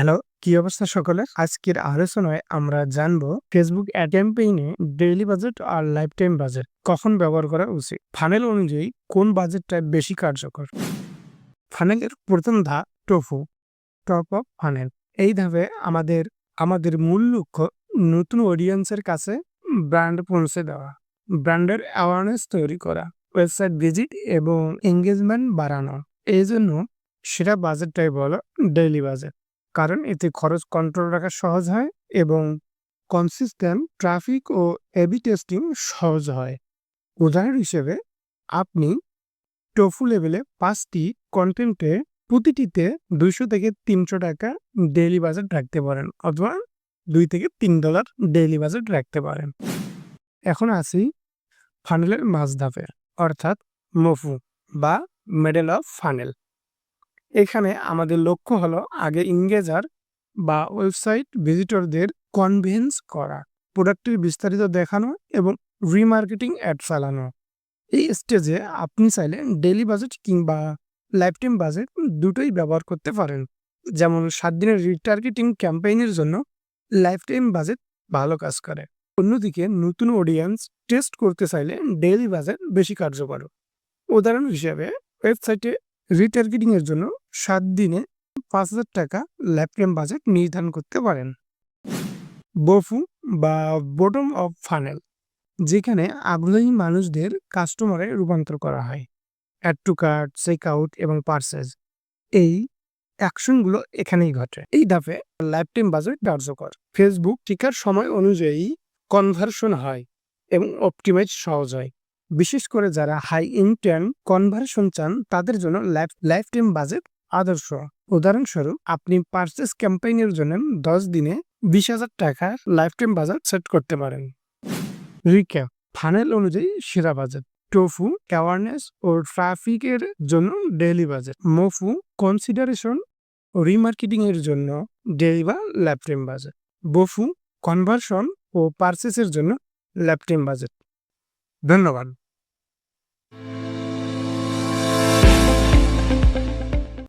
Hello, কি অবস্থা সকলে আজকের আলোচনায় আমরা জানব ফেসবুক অ্যাড ক্যাম্পেইনে ডেইলি বাজেট আর লাইফ টাইম বাজেট কখন ব্যবহার করা উচিত? ফানেল অনুযায়ী কোন বাজেটটা বেশি কার্যকর? ফানেলের প্রথম ধাপ টোফু টপ অফ ফানেল এই ধাপে আমাদের আমাদের মূল লক্ষ্য নতুন অডিয়েন্সের কাছে ব্র্যান্ড পৌঁছে দেওয়া ব্র্যান্ডের অ্যাওয়ারনেস তৈরি করা ওয়েবসাইট ভিজিট এবং এঙ্গেজমেন্ট বাড়ানো। এই জন্য সেরা বাজেটটাই বলো ডেইলি বাজেট কারণ এতে খরচ কন্ট্রোল রাখা সহজ হয় এবং কনসিস্টেন্ট ট্রাফিক ও এবি টেস্টিং সহজ হয়। উদাহরণ হিসেবে, আপনি টোফু লেভেলে পাঁচটি কন্টেন্টে প্রতিটিতে দুইশো থেকে তিনশো টাকা ডেইলি বাজেট রাখতে পারেন অথবা দুই থেকে তিন ডলার ডেইলি বাজেট রাখতে পারেন। এখন আসি ফানেলের মাঝ ধাপে অর্থাৎ মফু বা মেডেল অফ ফানেল এখানে আমাদের লক্ষ্য হলো আগে ইংগেজার বা ওয়েবসাইট ভিজিটরদের কনভিন্স করা, প্রোডাক্টের বিস্তারিত দেখানো এবং রিমার্কেটিং অ্যাড চালানো এই স্টেজে আপনি চাইলে ডেলি বাজেট কিংবা লাইফ টাইম বাজেট দুটোই ব্যবহার করতে পারেন। যেমন সাত দিনের রিটার্গেটিং ক্যাম্পেইনের জন্য লাইফ টাইম বাজেট ভালো কাজ করে। অন্যদিকে নতুন অডিয়েন্স টেস্ট করতে চাইলে ডেইলি বাজেট বেশি কার্যকর। উদাহরণ হিসেবে ওয়েবসাইটে রিটার্গেটিং এর জন্য সাত দিনে পাঁচ হাজার টাকা ল্যাপটপ বাজেট নির্ধারণ করতে পারেন। বফু বা বটম অফ ফানেল যেখানে আগ্রহী মানুষদের কাস্টমারে রূপান্তর করা হয়। Add to cart checkout এবং পার্সেস এই অ্যাকশনগুলো এখানেই ঘটে। এই ধাপে লাইফটাইম বাজেট কার্যকর। ফেসবুক টিকার সময় অনুযায়ী কনভার্সন হয় এবং অপটিমাইজ সহজ হয়। বিশেষ করে যারা হাই ইনটেন কনভার্সন চান, তাদের জন্য লাইফ লাইফ টাইম বাজেট আদর্শ। উদাহরণস্বরূপ, আপনি পার্চেস ক্যাম্পেইনের জন্য দশ দিনে বিশ হাজার টাকার লাইফ টাইম বাজেট সেট করতে পারেন। রিক্যাপ ফানেল অনুযায়ী সেরা বাজেট টোফু অ্যাওয়ারনেস ও ট্রাফিকের জন্য ডেইলি বাজেট মোফু কনসিডারেশন ও রিমার্কেটিং এর জন্য ডেইলি বা lifetime budget BOFU conversion ও পার্চেসের জন্য লাইফ টাইম বাজেট ধন্যবাদ।